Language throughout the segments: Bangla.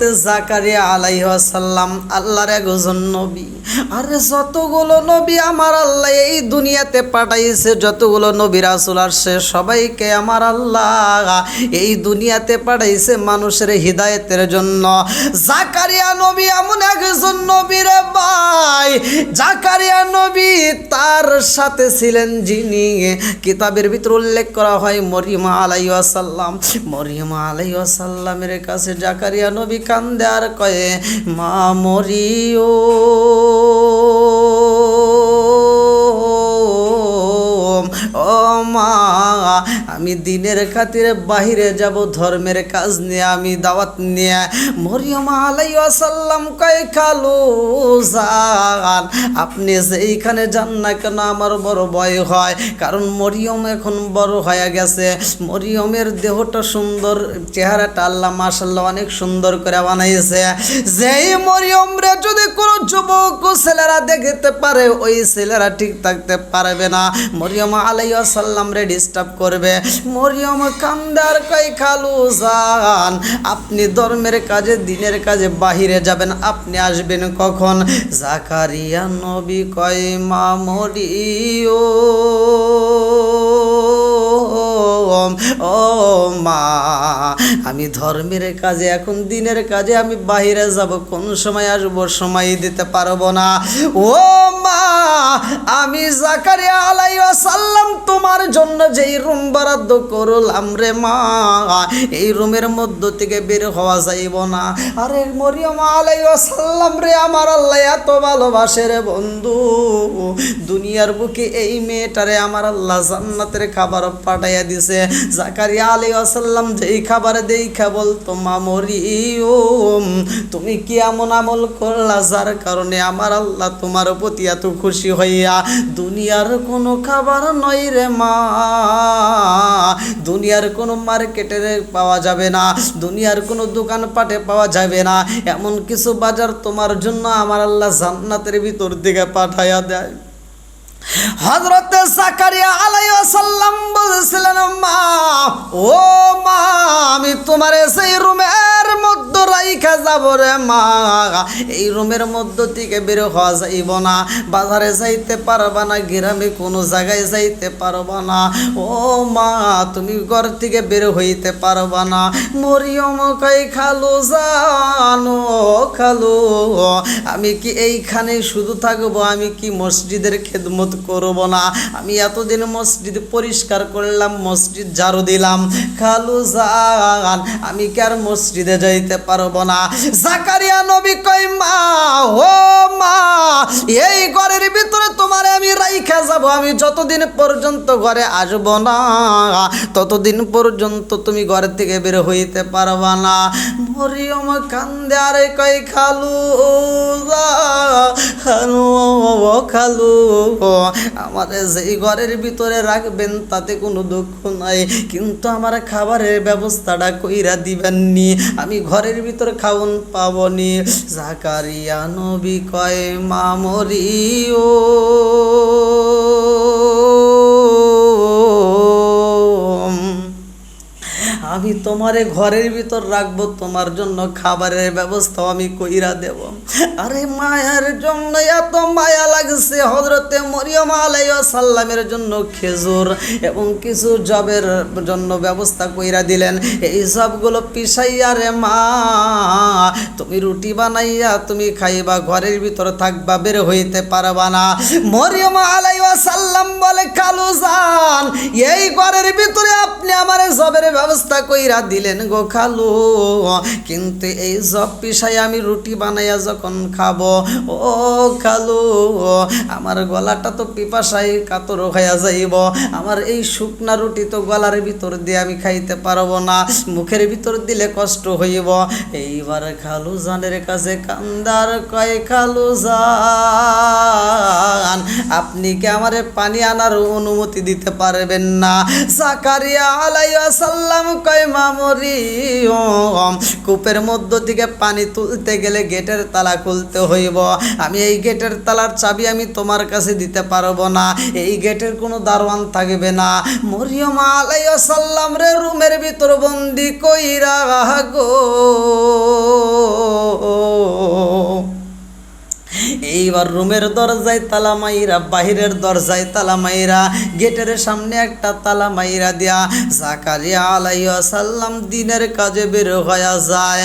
হজরতে জাকারিয়া আলাইহাসাল্লাম আল্লাহর একজন নবী। আরে যতগুলো নবী আমার আল্লাহ এই দুনিয়াতে পাঠাইছে, যতগুলো নবী রাসুল আসছে, সবাইকে আমার আল্লাহ এই দুনিয়াতে পাঠাইছে মানুষের হৃদায়তের জন্য। জাকারিয়া নবী এমন একজন নবী রে ভাই, জাকারিয়া নবী তার সাথে ছিলেন যিনি কিতাবের ভিতর উল্লেখ করা হয় মরিমা আলাইসাল্লাম মরিমা আলাইসাল্লামের কাছে জাকারিয়া নবী কান্দে আর কয়ে মা মরিও। ও মা, আমি দিনের খাতিরে বাহিরে যাব, ধর্মের কাজ নিয়ে আমি দাওয়াত নিয়ে। মরিয়ম আলাই আসাল্লাম কয়, খালু যান আপনি যে এইখানে যান না কেন আমার বড় ভয় হয়? কারণ মরিয়ম এখন বড় হয়ে গেছে। মরিয়মের দেহটা সুন্দর, চেহারাটা আল্লাহ মাসাল্লাহ অনেক সুন্দর করে বানাইছে। যেই মরিয়ম রে যদি কোনো যুবক ছেলেরা দেখতে পারে, ওই ছেলেরা ঠিক থাকতে পারবে না। মরিয়ম আলাইয়া সাল্লাম রে ডিস্টার্ব করবে। মরিয়ম কান্দার কই খালু যান আপনি ধর্মের কাজে, দিনের কাজে বাহিরে যাবেন, আপনি আসবেন কখন? জাকারিয়া নবী কয়, মা মরিও ও মা। আমি ধর্মের কাজে, এখন দিনের কাজে, আমি বাহিরে যাব, কোন সময় আসব, সময় দিতে পারব না। ও মা, আমি জাকারিয়া আলাইয়া সাল্লাম তোমার জন্য যেই রুম বরাদ্দ করলাম রে মা, এই রুমের মধ্য থেকে বের হওয়া যাইব না। আরে মরিয়ম আলাইয়া সাল্লাম রে আমার আল্লাহ, এত ভালোবাসে রে বন্ধু। দুনিয়ার বুকে এই মেয়েটারে আমার আল্লাহ জান্নাতের খাবার পাঠাইয়া দিছে। জাকারিয়া আলী আসাল্লাম যেই খাবার দেই খাবল তোমা মরিয়ম তুমি কি এমন আমল করলা যার কারণে আমার আল্লাহ তোমার প্রতি এত খুশি হইয়া? দুনিয়ার কোনো খাবার নয় রে মা, দুনিয়ার কোনো মার্কেটে পাওয়া যাবে না, দুনিয়ার কোনো দোকান পাটে পাওয়া যাবে না। এমন কিছু বাজার তোমার জন্য আমার আল্লাহ জান্নাতের ভিতর দিকে পাঠাইয়া দেয়। হজরত জাকারিয়া আলাইসাল্লাম বলছিলেন, মা, ও মা, আমি তোমার সেই রুমের মধ্যে রাইখা যাব রে মা। এই রুমের মধ্য থেকে বের হওয়া যাইব না, বাজারে যাইতে পারবা না, গ্রামে কোনো জায়গায় যাইতে পারবা না। ও মা, তুমি ঘর থেকে বের হইতে পারবা না। মরিয়ম কাই খালো জানো খালো আমি কি এইখানে শুধু থাকব? আমি কি মসজিদের খেদমত করব না? আমি এতদিন মসজিদ পরিষ্কার করলাম, মসজিদ ঝাড়ু দিলাম। খালু জান, আমি কি আর মসজিদে যাইতে পারব না? জাকারিয়া নবী কই মা, ও মা, এই ঘরের ভিতরে তোমার আমি রাইখা যাব। আমি যতদিন পর্যন্ত ঘরে আসব না, ততদিন পর্যন্ত তুমি ঘর থেকে বের হইতে পারবা না। মরিয়ম কান্দে আরে কই খালু খালু খালু আমাদের যেই ঘরের ভিতরে রাখবেন, তাতে কোনো দুঃখ নাই। কিন্তু আমার খাবারের ব্যবস্থাটা কইরা দিবেননি। আমি ঘরের ভিতরে খাওন পাবনি। জাকারিয়া নবী কয় মামরিও আমি তোমারে ঘরের ভিতর রাখব, তোমার জন্য খাবারের ব্যবস্থা আমি কইরা দেব। আরে মায়ের জন্য এত মায়া লাগছে হজরতে মরিয়ম আলাইয়া সাল্লামের জন্য খেজুর এবং কিছু জবের জন্য ব্যবস্থা কইরা দিলেন। এই সবগুলো পিসাইয়া রে মা, তুমি রুটি বানাইয়া তুমি খাইবা, ঘরের ভিতর থাকবা, বের হইতে পারবা না। মরিয়ম আলাইয়া সাল্লাম বলে, কালু যান এই ঘরের ভিতরে আপনি আমার জবের ব্যবস্থা কইরা দিলেন, গো খালু, কিন্তু এই জব পিসাই আমি রুটি বানাইয়া যখন খাব, ও খালু, আমার গলাটা তো পিপাসাই কাতর হইয়া যাইব, আমার এই শুকনা রুটি তো গলার ভিতর দিয়ে আমি খাইতে পারব না, মুখের ভিতর দিলে কষ্ট হইব। এইবার খালু জানের কাছে কান্দার কয়, খালু জান, আপনি কি আমারে পানি আনার অনুমতি দিতে পারবেন না? জাকারিয়া আলাইয়া সাল্লাম কয় মামরি কূপের মধ্য থেকে পানি তুলতে গেলে গেটের তালা খুলতে হইব। আমি এই গেটের তালার চাবি আমি তোমার কাছে দিতে পারব না। এই গেটের কোনো দারোয়ান থাকবে না। মরিয়ম আলাইয়া সাল্লাম রে রুমের ভিতর বন্দি কইরা গো। এইবার রুমের দরজায় তালা মাইরা, বাহিরের দরজায় তালা মাইরা, গেটের সামনে একটা তালা মাইরা দিয়া জাকারিয়া আলাইয়া দিনের কাজে বের হয়ে যায়।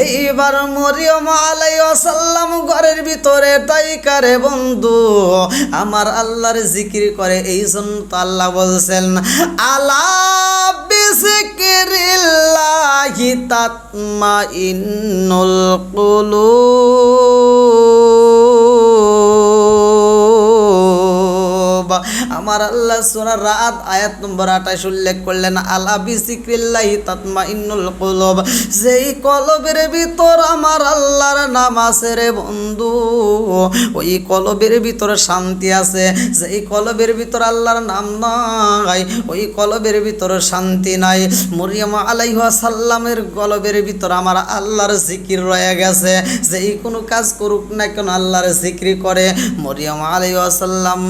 এইবার মরিয়ম আলাইয়া সাল্লাম ঘরের ভিতরে তাই কারে বন্ধু, আমার আল্লাহর জিকির করে। এই জন্য তো আল্লাহ বলছেন আলা বিজিকিরিল্লাহি তাতমা ইন্নুল কুলুব। আমার আল্লাহ সোনার রাত আয়াত নম্বর আঠাশ উল্লেখ করলেন, আলা বিসিক্রিল্লাহি তাতমা ইন্নুল কুলুব যেই কলবের ভিতর আমার আল্লাহর নাম আছে রে বন্ধু। ওই কলবের ভিতর শান্তি আছে, যেই কলবের ভিতর আল্লাহর নাম নাই, ওই কলবের ভিতর শান্তি নাই। মরিয়ম আলাইহা সাল্লামের কলবের ভিতর আমার আল্লাহর জিকির রয়ে গেছে, যেই কোনো কাজ করুক না কেন আল্লাহর জিকির করে। মরিয়ম আলাইহা সাল্লাম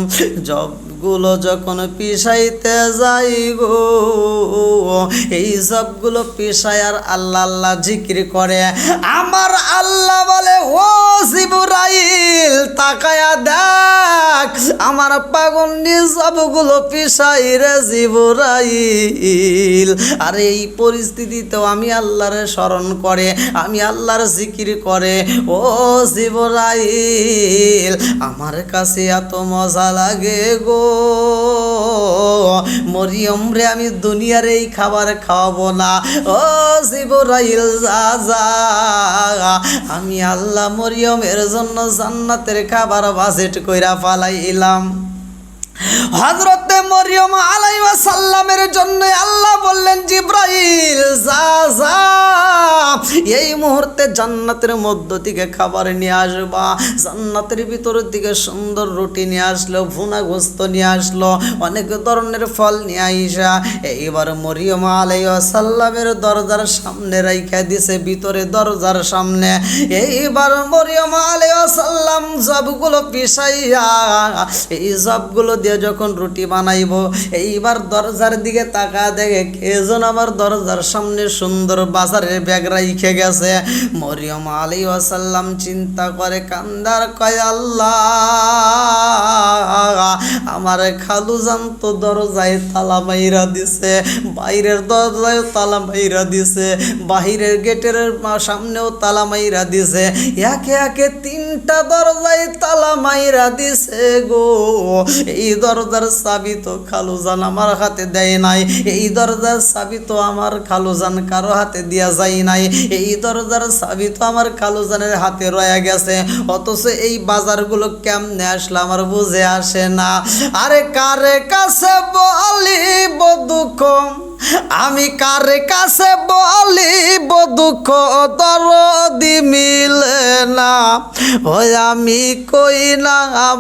জবগুলো যখন পিসাইতে যাই গো এই সবগুলো পিসাই আর আল্লাহ আল্লাহ জিকির করে। আমার আল্লাহ বলে, ও জিবরাইল, তাকায়া দেখ, আমার পাগল সবগুলো পিসাই রে জিবরাইল। আর এই পরিস্থিতিতেও আমি আল্লাহরে স্মরণ করে, আমি আল্লাহর জিকির করে, ও জিবরাইল, আমার কাছে এত মজা লাগে গো। মরিয়ম রে, আমি দুনিয়ার এই খাবার খাওয়াবো না। ও জিবরাইল যা যা আমি আল্লাহ মরিয়মের জন্য জান্নাতের খাবার বাজেট কইরা ফালাইলাম। হজরতে মরিয়ম আলাই সাল্লামের জন্য আল্লাহ বললেন, জিব্রাইল এই মুহূর্তে জান্নাতের মধ্য থেকে খাবার নিয়ে আসবা। জান্নাতের ভিতর থেকে সুন্দর রুটি নিয়ে আসলো ভুনা গোস্ত নিয়ে আসলো, অনেক ধরনের ফল নিয়ে আইসা। এইবার মরিয়ম আলাই সাল্লামের দরজার সামনে রাইখা দিছে, ভিতরে দরজার সামনে। এইবার মরিয়ম আলাই সাল্লাম সবগুলো পিসাইয়া এই সবগুলো দিয়ে যখন রুটি বানাইব, এইবার দরজার দিকে তাকা দেখে কেজন আমার দরজার সামনে সুন্দর বাজারের ব্যাগ রাইখে গেছে। মরিয়ম আলী ওয়াসাল্লাম চিন্তা করে কান্দার কয়, আল্লাহ, আমার খালু তো দরজায় তালা মাইরা দিছে, বাইরের দরজায় তালা মাইরা দিছে, বাহিরের গেটের সামনেও তালা মাইরা দিছে, একে একে তিনটা দরজায় তালা মাইরা দিছে গো। এই দরজার চাবি তো খালুজান আমার হাতে দেয় নাই। এই দরজার চাবি তো আমার খালুজান কারও হাতে দিয়া যায় নাই। এই দরজার চাবি তো আমার খালুজানের হাতে রয়ে গেছে। অথচ এই বাজারগুলো কেমনে আসলে আমার বুঝে আসে না। আরে কারে কাছে বলিব দুঃখ? আমি কার কাছে বলিব দুঃখ দরদি মিলে না? ওই আমি কই না,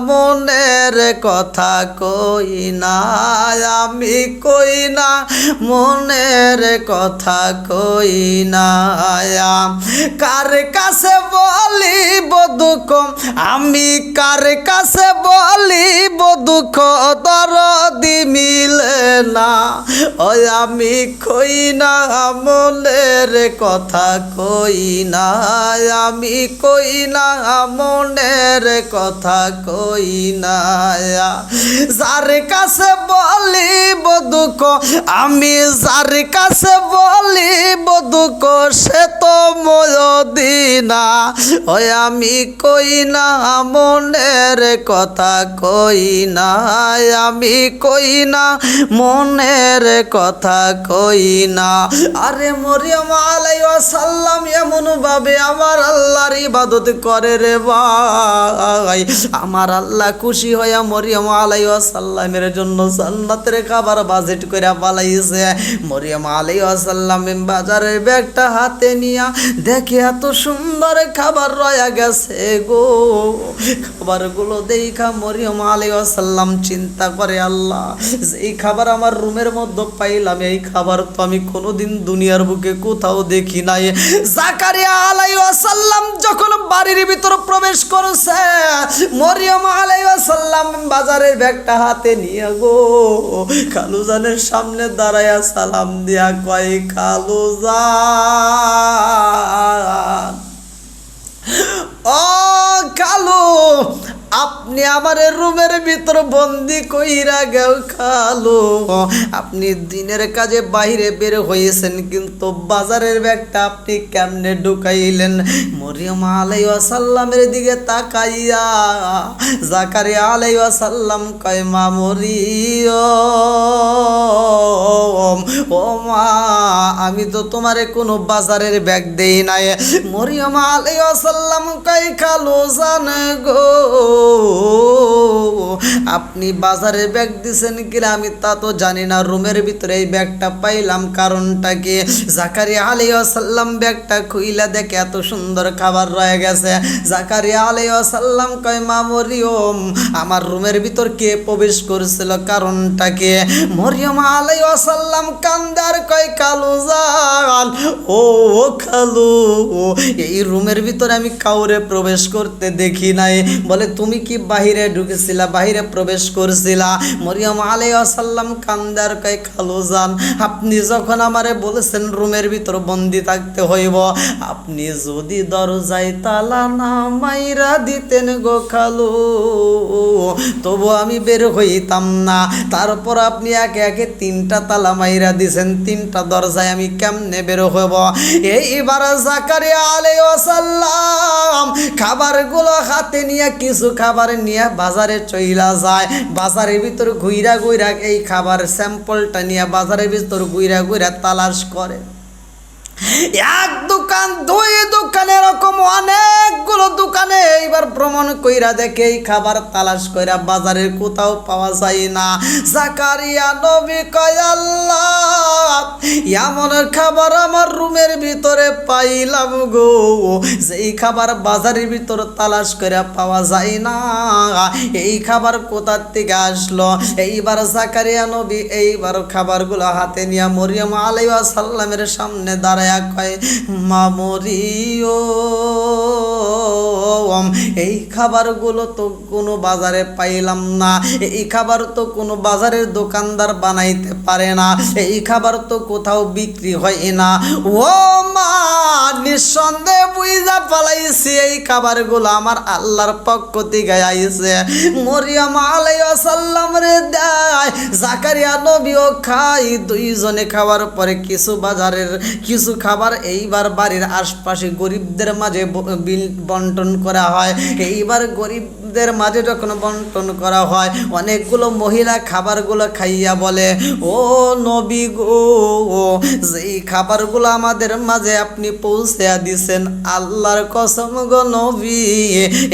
মনের কথা কই না? আমি কই না, মনের কথা কই না? কার কাছে বলিব দুঃখ? আমি কার কাছে বলিব দুঃখ দরদি মিলে না? ওই আমি কই না, মনের কথা কই না। আমি কই না, মনের কথা কই না। যার কাছে বলিব দুঃখ, আমি যার কাছে বলিব দুঃখ, সে তো ময়দিনা ওই আমি কই না, মনের কথা কই না। আমি কই না, মনের কথা কই না আরে মরিয়ম আলাই সাল্লাম এমন ভাবে আমার আল্লাহর ইবাদত করে রে ভাই। আমার আল্লাহ খুশি হইয়া মরিয়ম আলাই সাল্লামের জন্য জান্নাতের খাবার বাজেট করে পালাইছে। মরিয়ম আলাই সাল্লাম বাজারের ব্যাগটা হাতে নিয়া দেখে এত সুন্দর খাবার রয়া গেছে গো। খাবারগুলো দেখা মরিয়ম আলাই সাল্লাম চিন্তা করে, আল্লাহ এই খাবার আমার রুমের মধ্যে পাইলাম এই খাবার তো আমি কোনোদিন দুনিয়ার বুকে কোথাও দেখি নাই। জাকারিয়া আলাই সাল্লাম যখন বাড়ির ভিতর প্রবেশ করেছে, মরিয়ম আলাই সাল্লাম বাজারের ব্যাগটা হাতে নিয়ে গো খালুজানের সামনে দাঁড়ায়া সালাম দিয়া কয় খালুজান ও কালু আপনি আমার রুমের ভিতর বন্দি কইরা গেও খালো। আপনি দিনের কাজে বাইরে বের হয়েছেন, কিন্তু বাজারের ব্যাগটা আপনি কেমনে ঢুকাইলেন? মরিয়ম আলাইসাল্লামের দিকে তাকাইয়া জাকারি আলাইসাল্লাম কয়, মা মরিয়ম, ও মা, আমি তো তোমারে কোনো বাজারের ব্যাগ দেই নাই। মরিয়ম আলাইসাল্লাম কয়, খালো জান গো। আপনি বাজারে ব্যাগ দিছেন কিনা আমি তা তো জানি না। রুমের ভিতরে এই ব্যাগটা পাইলাম, কারণটা কি? জাকারিয়া আলাইসাল্লাম ব্যাগটা খুইলা দেখে এত সুন্দর খাবার রয়ে গেছে। জাকারিয়া আলাইসাল্লাম কয়, মা মরিয়ম, আমার রুমের ভিতর কে প্রবেশ করেছিল? কারণটা কি? মরিয়ম আলাইসাল্লাম কান্দার কয়, কালু জান, ও খালু এই রুমের ভিতরে আমি কাউরে প্রবেশ করতে দেখি নাই। বলে, তুমি কি বাহিরে ঢুকেছিলা, বাহিরে প্রবেশ করছিলা? মরিয়ম আলাইসাল্লাম কান্দার কয়, খালু যান আপনি যখন আমারে বলেছেন রুমের ভিতর বন্দি থাকতে হইব, আপনি যদি দরজায় তালা না মাইরা দিতেন গো খালু, তবু আমি বের হইতাম না। তারপর আপনি একে একে তিনটা তালা মাইরা দিছেন, তিনটা দরজায় আমি কেমনে বের হইব? এইবার জাকারিয়া আলাইসাল্লাম খাবারগুলো হাতে নিয়ে কিছু খাবার নিয়ে বাজারে চইলা যায়। বাজারের ভিতর ঘুইরা ঘুইরা এই খাবার স্যাম্পলটা নিয়ে বাজারের ভিতর ঘুইরা ঘুইরা তালাশ করে। এক দোকান, দুই দোকান, এরকম অনেকগুলো দোকানে এইবার ভ্রমণ কইরা দেখে এই খাবার তালাশ কইরা বাজারের কোথাও পাওয়া যায় না। জাকারিয়া, নবী আল্লাহ, এমন খাবার আমার রুমের ভিতরে পাইলাম গো। যেই খাবার বাজারের ভিতর তালাশ করে পাওয়া যায় না, এই খাবার কোথার থেকে আসলো? এইবার জাকারিয়া, নবী এইবার খাবারগুলো হাতে নিয়ে মরিয়ম আলাইয়া সাল্লামের সামনে দাঁড়ায় কয়, মা মরিও। এই খাবারগুলো তো কোনো বাজারে পাইলাম না। এই খাবার তো কোনো বাজারের দোকানদার বানাইতে পারে না। এই খাবার তো কোথাও বিক্রি হয় না। ও মা, নিঃসন্দেহে বুঝা পালাইছি, এই খাবারগুলো আমার আল্লাহর পক্ষ থেকে আইছে। মরিয়াম আলাই আলাইসাল্লাম রে দেয়, জাকারিয়া নবীও খাই দুইজনে খাওয়ার পরে কিছু বাজারের কিছু খাবার এইবার বাড়ির আশপাশে গরিবদের মাঝে বন্টন করা হয়। এইবার গরিবদের মাঝে যখন বন্টন করা হয়, অনেকগুলো মহিলা খাবারগুলো খাইয়া বলে, ও নবী গো, যেই খাবারগুলো আমাদের মাঝে আপনি পৌঁছে দিছেন, আল্লাহর কসম গো নবী,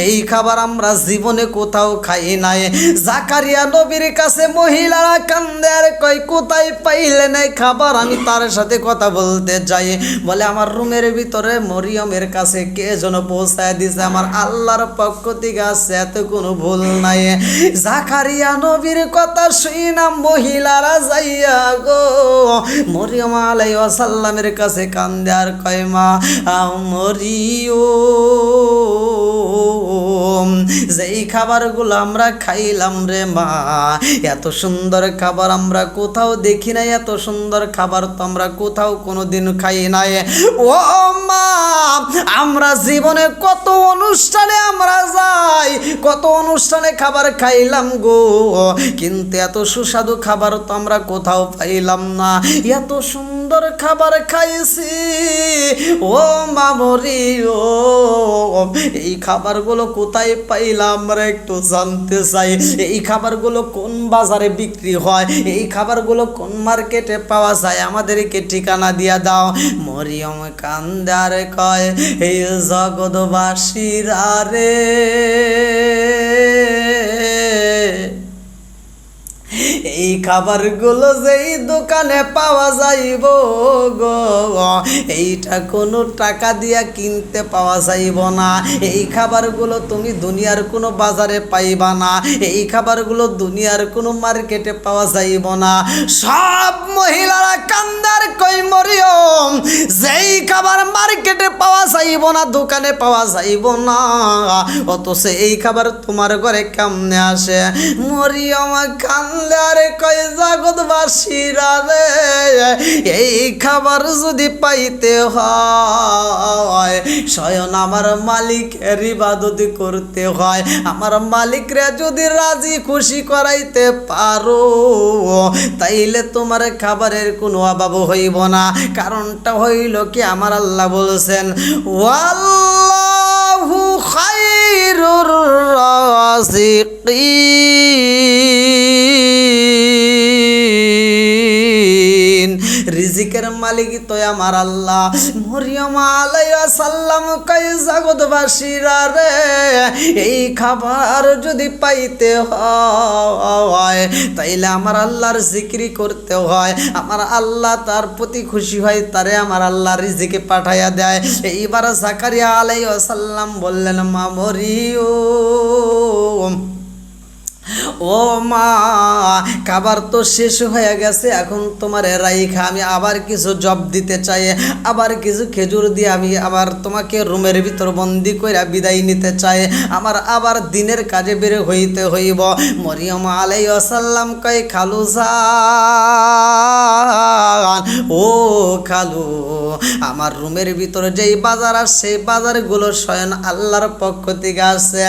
এই খাবার আমরা জীবনে কোথাও খাই নাই। জাকারিয়া নবীর কাছে মহিলারা কান্দে, আর কই, কোথায় পাইলেন এই খাবার? আমি তার সাথে কথা বলতে যাই। বলে, আমার রুমের ভিতরে মরিয়মের কাছে কে যেন পৌঁছায় দিছে? আমার আল্লাহর পক্ষ থেকে আছে এত কোনো ভুল নাই। জাকারিয়া নবীর কথা শুই না মহিলারা যাইয়া গো, মরিয়ম আলাই সাল্লামের কাছে কান্দে আর কয়, মা মরিও যেই খাবারগুলো আমরা খাইলাম রে মা, এত সুন্দর খাবার আমরা কোথাও দেখি নাই, এত সুন্দর খাবার তো আমরা কোথাও কোনোদিন খাই নাই। ও মা, আমরা জীবনে কত অনুষ্ঠানে আমরা যাই, কত অনুষ্ঠানে খাবার খাইলাম গো। কিন্তু এত সুস্বাদু খাবার তো আমরা কোথাও পাইলাম না। এত সুন্দর খাবার খাইছি। ও মামরি, ও এই খাবারগুলো কোথায় পাইলাম আমরা একটু জানতে চাই। এই খাবারগুলো কোন বাজারে বিক্রি হয়? এই খাবারগুলো কোন মার্কেটে পাওয়া যায়? আমাদেরকে ঠিকানা দিয়া দাও। মরিয়ম কান্দার কয় এই জগৎবাসীরা রে। এই খাবারগুলো যেই দোকানে পাওয়া যাইব গো, এইটা কোনো টাকা দিয়া কিনতে পাওয়া যাইব না। এই খাবারগুলো তুমি দুনিয়ার কোনো বাজারে পাইবা না। এই খাবারগুলো দুনিয়ার কোনো মার্কেটে পাওয়া যাইব না। সব মহিলারা কান্দার কই মরিয়ম যেই খাবার মার্কেটে পাওয়া যাইব না, দোকানে পাওয়া যাইব না। অথচ এই খাবার তোমার ঘরে কেমনে আসে? মরিয়ম কান্দার কয় জগৎবাসীরা রে, এই খাবার যদি পাইতে হয়, স্বয়ং আমার মালিকের ইবাদতি করতে হয়। আমার মালিকরা যদি রাজি খুশি করাইতে পারো, তাইলে তোমার খাবারের কোনো অভাব হইব না। কারণটা হইল কি, আমার আল্লাহ বলছেন, ওয়াল্লাহু খাইরুর রাজিকিন। রিজিকের মালিক তো আমার আল্লাহ। মরিয়ম আলাইয়া সাল্লাম কই জগৎবাসীরা রে, এই খাবার যদি পাইতে হয়, তাইলে আমার আল্লাহর জিক্রি করতে হয়। আমার আল্লাহ তার প্রতি খুশি হয়, তারে আমার আল্লাহ রিজিকে পাঠাইয়া দেয়। এইবার জাকারিয়া আলাইয়া সাল্লাম বললেন, মা মরিয়ম ও মা, খাবার তো শেষ হয়ে গেছে, এখন তোমার রাইখা, আমি আবার কিছু জব দিতে চাই, আবার কিছু খেজুর দিয়ে আমি আবার তোমাকে রুমের ভিতর বন্দি কইরা বিদায় নিতে চাই, আমার আবার দিনের কাজে বের হইতে হইব। মরিয়ম আলাই আসাল্লাম কই খালু ও খালু, আমার রুমের ভিতরে যেই বাজার আছে সেই বাজারগুলো স্বয়ং আল্লাহর পক্ষ থেকে আসছে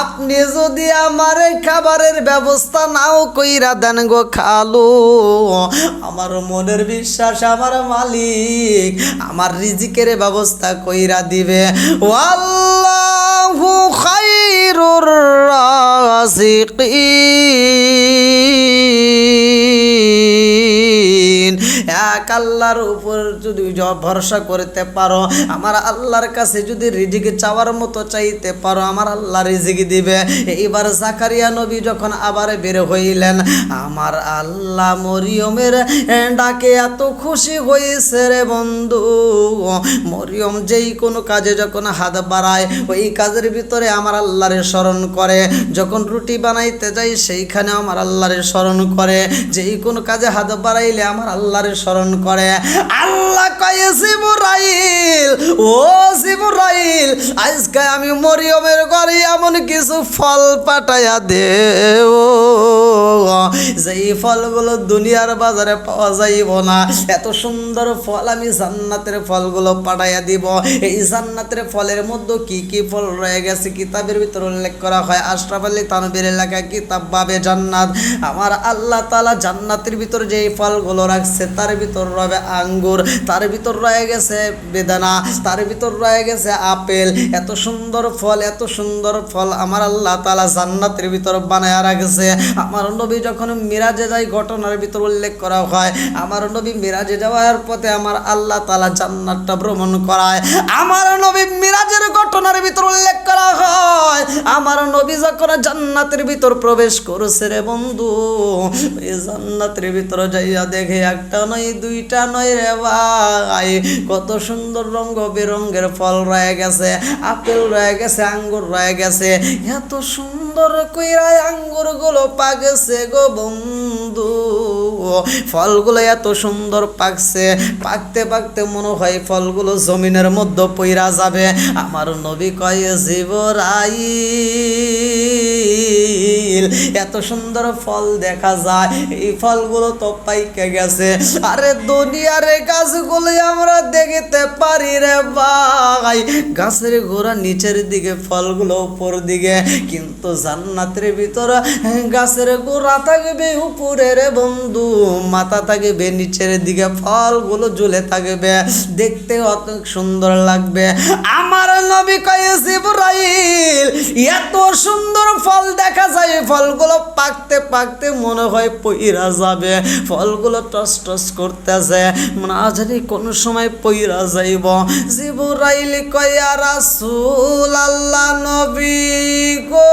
আপনি যদি আমার এই খাবারের ব্যবস্থা নাও কইরা দেন গো খালু। আমার মনের বিশ্বাস, আমার মালিক, আমার রিজিকের ব্যবস্থা কইরা দিবে। ওয়াল্লাহু খাইরুর রাজিকিন। এক আল্লাহর উপর যদি ভরসা করতে পারো, আমার আল্লাহর কাছে যদি রিজিক চাওয়ার মতো চাইতে পারো, আমার আল্লাহ রিজিক দিবে। এইবার জাকারিয়া নবী যখন আবার বের হইলেন, আমার আল্লাহ মরিয়মের ডাকে এত খুশি হয়েছে রে বন্ধু। মরিয়ম যেই কোনো কাজে যখন হাত বাড়ায়, ওই কাজের ভিতরে আমার আল্লাহরে স্মরণ করে। যখন রুটি বানাইতে যাই, সেইখানে আমার আল্লাহরে স্মরণ করে। যেই কোনো কাজে হাত বাড়াইলে আমার আল্লাহরে স্মরণ করে। আল্লাহ কয়ে ও আজকে আমি মরিয়মের ঘরে এমন কিছু ফল পাঠাইয়া দেও যেই ফলগুলো দুনিয়ার বাজারে পাওয়া যাইব না, এত সুন্দর ফল আমি জান্নাতের ফলগুলো পাঠাইয়া দিব। এই জান্নাতের ফলের মধ্যে কি কি ফল রয়ে গেছে কিতাবের ভিতর উল্লেখ করা হয়। আশরাফ আলী তানবীর এলাকা কিতাব বাবে জান্নাত। আমার আল্লাহ তালা জান্নাতের ভিতর যে ফলগুলো রাখছে, তার ভিতর রবে আঙ্গুর, তার ভিতর রয়ে গেছে বেদানা, তার ভিতর রয়ে গেছে আপেল। এত সুন্দর ফল, এত সুন্দর ফল আমার আল্লাহ তালা জান্নাতের ভিতর বানায় রাখছে। আমার নবী যখন মিরাজে যায়, ঘটনার ভিতর উল্লেখ করা হয়, আমার নবী মিরাজে যাওয়ার পথে আমার আল্লাহ তালা জান্নাতটা ভ্রমণ করায়। আমার নবী মিরাজের ঘটনার ভিতর উল্লেখ করা হয়, আমার নবী যখন জান্নাতের ভিতর প্রবেশ করছে রে বন্ধু ওই জান্নাতের ভিতর যাইয়া দেখে একটা নয় দুইটা নয় রে ভাই। কত সুন্দর রঙ্গ বেরঙ্গের ফল রয়ে গেছে, আপেল রয়ে গেছে, আঙ্গুর রয়ে গেছে। এত সুন্দর কইরা আঙ্গুরগুলো পাকছে গো বন্ধু। ফলগুলো এত সুন্দর পাকছে, পাকতে পাকতে মনে হয় ফলগুলো জমিনের মধ্যে পইরা যাবে। আমার নবী কয় জীবরাই এত সুন্দর ফল দেখা যায়, এই ফলগুলো তো পাইকে গেছে। আরে দুনিয়ার গাছগুলো আমরা দেখতে পারি রে ভাই। গাছের নিচের দিকে, ফলগুলো উপর দিকে। কিন্তু জান্নাতের গাছের থাকবে উপরে রে বন্ধু, মাথা থাকবে নিচের দিকে, ফলগুলো থাকবে। দেখতে অত সুন্দর লাগবে। আমার নবী কয়েছে ইব্রাহিম এত সুন্দর ফল দেখা যায়, ফলগুলো পাকতে পাকতে মনে হয় পইরা যাবে। ফলগুলো টস টস না জানি কোন সময় পইরা যাইব? জিবুরাইল কয়া রাসুল আল্লাহ নবী গো।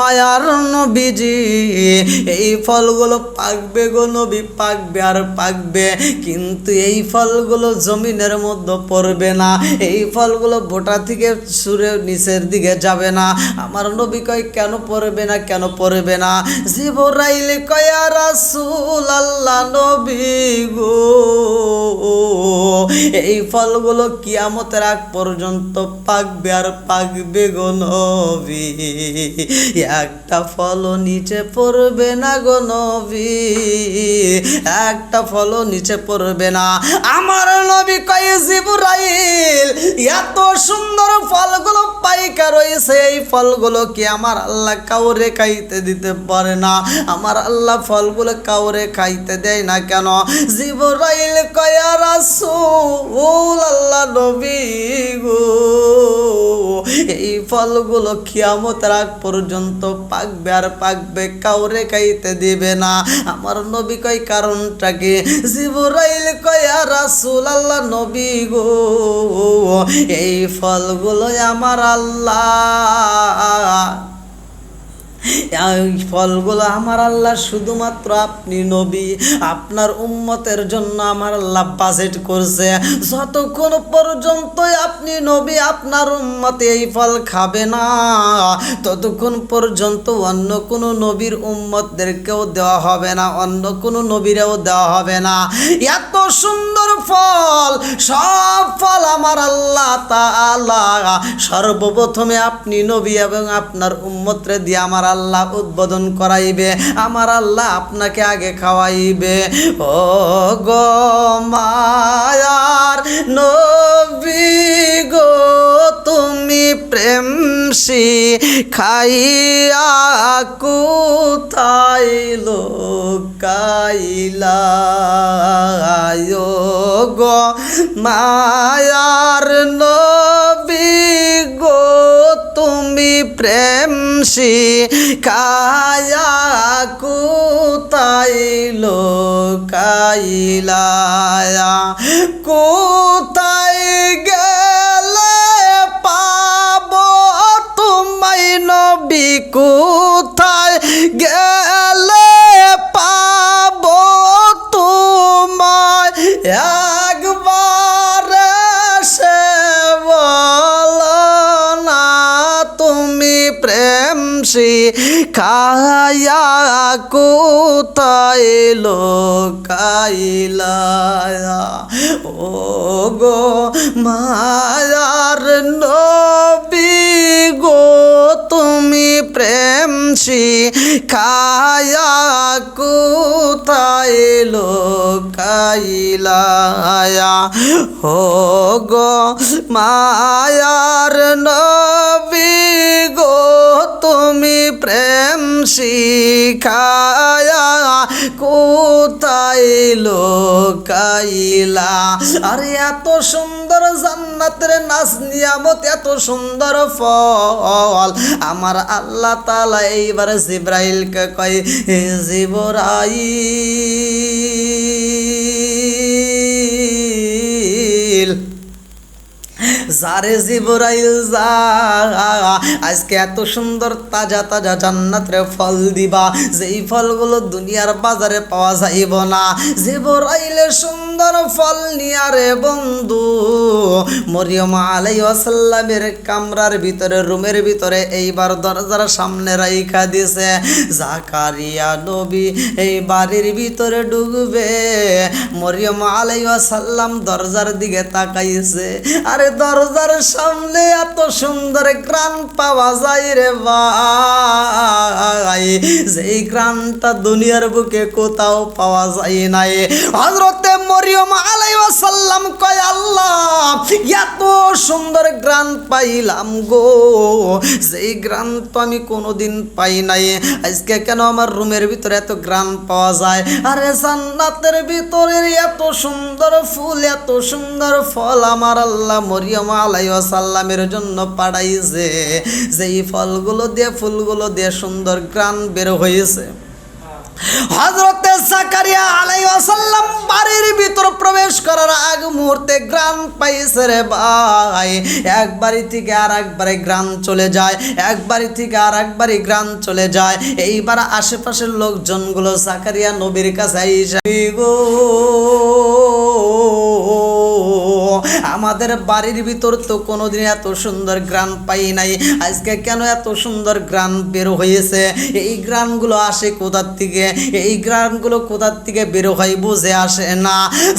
মায়ার নবীজি, এই ফলগুলো পাকবে গো নবী, পাকবে আর পাকবে। কিন্তু এই ফলগুলো জমিনের মধ্যে পড়বে না, এই ফলগুলো বোটা থেকে সুরে নিচের দিকে যাবে না। আমার নবী কয়, কেন পড়বে না, কেন পড়বে না? জিবরাইল কয়া রাসূল আল্লাহ নবী গো। এই ফলগুলো কিয়ামতের আগ পর্যন্ত পাকবে আর পাকবে গো নবী। একটা ফলও নিচে পড়বে না গো নবী। একটা ফলও নিচে পড়বে না। আমার নবী কয়ে, জিবরাইল, এত সুন্দর ফলগুলো পাইকা রয়েছে। এই ফলগুলো কি আমার আল্লাহ কাউরে খাইতে দিতে পারে না? আমার আল্লাহ ফলগুলো কাউরে খাইতে দেয় না কেন? জিবরাইল কয়া রাসূল আল্লাহ নবী গো। এই ফলগুলো খিয়ামত রাগ পর্যন্ত পাকবে আর পাকবে কাউরে খাইতে দিবে না। আমার নবী কয় কারণটা কি? জিবরাইল কয়া রাসুল আল্লাহ নবী গো, এই ফলগুলো আমার আল্লাহ। ফলগুলো আমার আল্লাহ শুধুমাত্র আপনি নবী। আপনার উম্মতের জন্য আমার আল্লাহ বাজেট করছে। যতক্ষণ পর্যন্ত আপনি নবী, আপনার উম্মতে এই ফল খাবে না। ততক্ষণ পর্যন্ত অন্য কোনো নবীর উম্মতদেরকেও দেওয়া হবে না, অন্য কোনো নবীরেও দেওয়া হবে না। এত সুন্দর ফল, সব ফল আমার আল্লাহ সর্বপ্রথমে আপনি নবী এবং আপনার উম্মতরে দিয়ে আমার আল্লাহ উদ্বোধন করাইবে, আমার আল্লাহ আপনাকে আগে খাওয়াইবে। ও গো মায়ার নবী গো তুমি প্রেম খাইয়া কোথায় লোকাইলা গো মায়ার নবী গো, তুমি প্রেম কায়া কোথায় লোকাইলা কোথায় গেলে নবী কোথায় গেলে? প্রেম খায়া কোথায় লোকাইলা ও গো মায়ার নবী গো, তুমি প্রেম সে খায়া কোথায় লোকাইলা ও গো মায়ার নবী গো তুমি প্রেম শিখায়া কোথায় লোকাইলা? আরে এত সুন্দর জান্নাতের নাচ নিয়ামত, এত সুন্দর ফল। আমার আল্লাহ তালা এইবার জিব্রাইলকে কয় জিবরাইল। যারে জিবরাইল যা, আজকে এত সুন্দর তাজা তাজা জান্নাতের ফল দিবা, যেই ফলগুলো দুনিয়ার বাজারে পাওয়া যাইব না। জিবরাইলের সুন্দর ফল নিয়া রে বন্ধু, মরিয়ম আলাইসাল্লামের কামরার ভিতরে, রুমের ভিতরে এইবার দরজার সামনে রাইখা দিছে। জাকারিয়া নবী এই বাড়ির ভিতরে ঢুকবে। মরিয়ম আলাইসাল্লাম দরজার দিকে তাকাইছে। আরে দরজার সামনে এত সুন্দর গ্রান পাওয়া যায় রে ভাই। যেই গ্রানটা দুনিয়ার বুকে কোথাও পাওয়া যায় নাই। হজরতে মরিয়ম আলাইসাল্লাম কয়, আল্লাহ, এত সুন্দর গ্রান পাইলাম গো। যেই গ্রান তো আমি কোনোদিন পাই নাই। আজকে কেন আমার রুমের ভিতরে এত গ্রান পাওয়া যায়? আরে জান্নাতের ভিতরে এত সুন্দর ফুল, এত সুন্দর ফল আমার আল্লাহ মরিয়ম আলাইসাল্লামের জন্য পাঠাইছে যেই ফলগুলো দিয়ে ফুলগুলো দিয়ে সুন্দর গ্রান বের হয়েছে হজরতে সাকারিয়া আলাইসাল্লাম বাড়ির ভিতর প্রবেশ করার আগ মুহূর্তে পাইছে রে ভাই। এক বাড়ি থেকে আর একবারে চলে যায়, এক বাড়ি থেকে আর একবারে গ্রাম চলে যায়। এইবার আশেপাশের লোকজনগুলো সাকারিয়া নবীর কাছে আইসা গো? আমাদের বাড়ির ভিতর তো কোনোদিন এত সুন্দর গ্রান পাই নাই। আজকে কেন এত সুন্দর গ্রান বের হয়েছে? এই গ্রানগুলো আসে কোথার থেকে? এই গ্রানগুলো কোথার থেকে বের হয় বুঝে আসে না।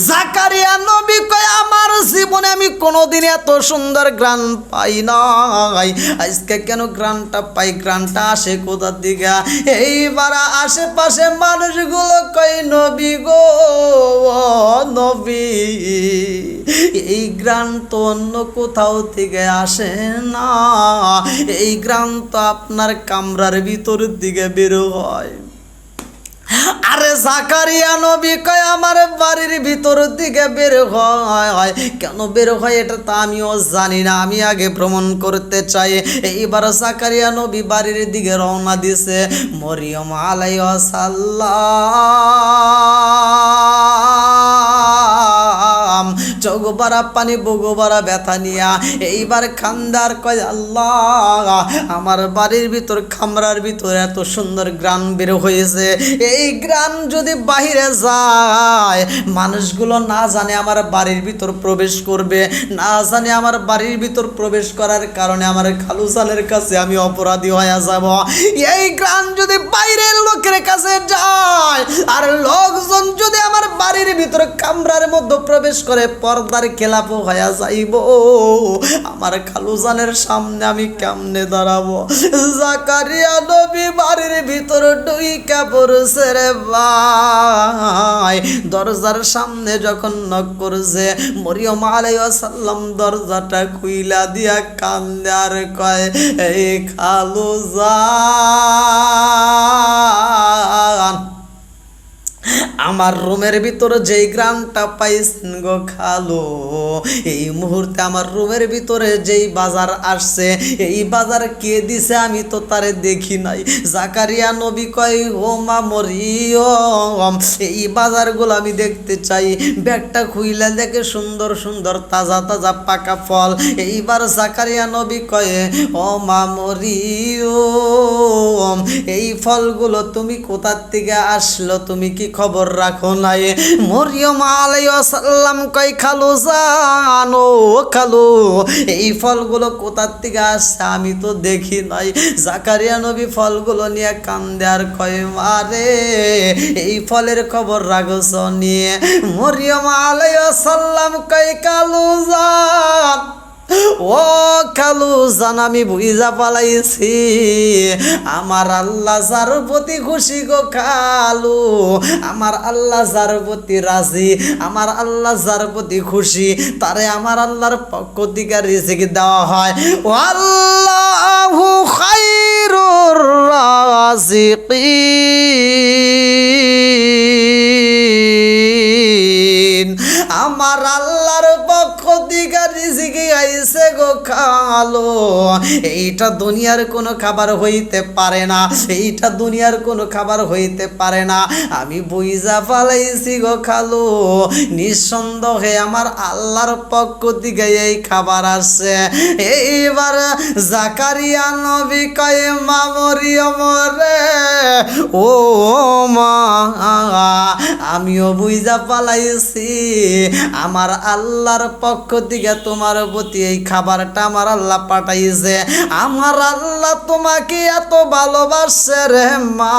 জাকারিয়া নবী কয়, আমার জীবনে আমি কোনোদিন এত সুন্দর গ্রান পাই নাই। আজকে কেন গ্রানটা পাই? গ্রানটা আসে কোথার দিকে? এইবার আশেপাশে মানুষগুলো কই নবী গো নবী, এই গ্রান তো অন্য কোথাও থেকে আসে না। এই গ্রান তো আপনার কামরার ভিতরের দিকে বের হয়। আরে জাকারিয়া নবী কয়, আমার বাড়ির ভিতর দিকে বের হয়। কেন বের হয় এটা তো আমিও জানি না, আমি আগে ভ্রমণ করতে চাই। এইবার জাকারিয়া নবী বাড়ির দিকে রওনা দিছে মরিয়ম আলাই সাল্লাম পানি ব্যথা নিয়া। এইবার খান্দার কয়, আল্লাহ, আমার বাড়ির ভিতর, খামরার ভিতর এত সুন্দর গ্রাম বের হয়েছে। এই গ্রাম যদি বাহিরে যায়, মানুষগুলো না জানে আমার বাড়ির ভিতর প্রবেশ করবে। না জানে আমার বাড়ির ভিতর প্রবেশ করার কারণে আমার খালুসানের কাছে আমি অপরাধী হয়ে যাব। এই গ্রাম যদি বাইরের লোকের কাছে যায়, আর লোকজন যদি আমার বাড়ির ভিতর কামরার মধ্যে প্রবেশ করে পর্দার খেলাপ হয়ে যাইব। আমার খালুজানের সামনে আমি কেমনে দাঁড়াবো? জাকারিয়া নবী বাড়ির ভিতর ডুইকা পড়ছে রে ভাই। দরজার সামনে যখন নক করছে, মরিয়ম আলাইসাল্লাম দরজাটা খুইলা দিয়া কান্দে আর কয়, এই খালুজান আমার রুমের ভিতরে যেই গ্রামটা পাইছেন গো খালো, এই মুহূর্তে আমার রুমের ভিতরে যেই বাজার আসছে, এই বাজার কে দিছে আমি তো তারে দেখি নাই। জাকারিয়া নবী কয়, ও মা মরিয়ম, এই বাজারগুলো আমি দেখতে চাই। ব্যাগটা খুইলে দেখে সুন্দর সুন্দর তাজা তাজা পাকা ফল। এইবার জাকারিয়া নবী কয়ে, ও মা মরিয়ম, এই ফলগুলো তুমি কোথার থেকে আসলো? তুমি কি খবর রাখো নাই। মরিয়ম আলাইসাল্লাম কই খালু জানো খালু, এই ফলগুলো কোথার থেকে আসছে আমি তো দেখি নাই। জাকারিয়া নবী ফলগুলো নিয়ে কান্দে আর কয় মারে এই ফলের খবর রাখছ নিয়ে মরিয়ম আলাইসাল্লাম কই কালু জান ও কালু জান, আমি বুঝা পালাইছি। আমার আল্লাহ যার খুশি গো কালু। আমার আল্লাহ যার রাজি, আমার আল্লাহ যার খুশি। তারে আমার আল্লাহর পক্ষ থেকে রিজিক দেওয়া হয়। ও আল্লাহু খাইরুর রাজিকিন। খালো এইটা দুনিয়ার কোনো খাবার হইতে পারে না। এইটা দুনিয়ার কোনো খাবার হইতে পারে না। আমি বুইজা পালাইছি গো খালো। নিঃসন্দেহে আমার আল্লাহর পক্ষ থেকে এই খাবার আসছে। এইবার জাকারিয়া নবী কয়ে, মা মরিয়ম রে ও মা, আমিও বুইজা পালাইছি আমার আল্লাহর পক্ষ থেকে তোমার প্রতি এই খাবারটা আমার আল্লাহ পাঠাইছে। আমার আল্লাহ তোমাকে এত ভালোবাসছে রে মা।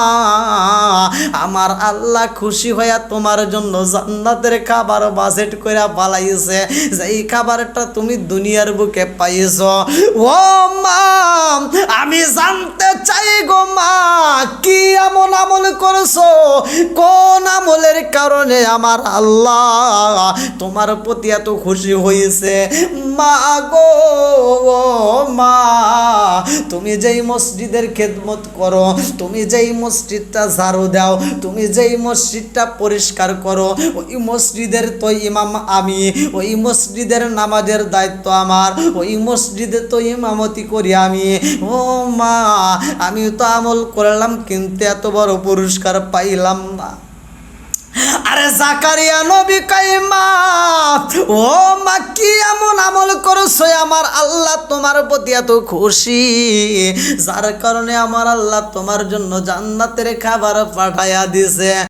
আমার আল্লাহ খুশি হইয়া তোমার জন্য জান্নাতের খাবার বাজেট করে পালাইছে। যে এই খাবারটা তুমি দুনিয়ার বুকে পাইছ। ও মা, আমি জানতে চাই গো মা, কি এমন আমল করছ? কোন আমলের কারণে আমার আল্লাহ তোমার প্রতি এত খুশি হয়েছে মা গো। মা, তুমি যেই মসজিদের খেদমত করো, তুমি যেই মসজিদটা ঝাড়ু দাও, তুমি যেই মসজিদটা পরিষ্কার করো, ওই মসজিদের তো ইমাম আমি, ওই মসজিদের নামাজের দায়িত্ব আমার, ওই মসজিদে তো ইমামতি করি আমি। ও মা আমি তো আমল করলাম, কিন্তু এত বড় পুরস্কার পাইলাম না। আরে জাকারিয়া নবী কাইমা, ও মা, কি এমন আমল করছ আমার আল্লাহ তোমার প্রতি এত খুশি? যার কারণে আমার আল্লাহ তোমার জন্য জান্নাতের খাবার পাঠাইয়া দিছে।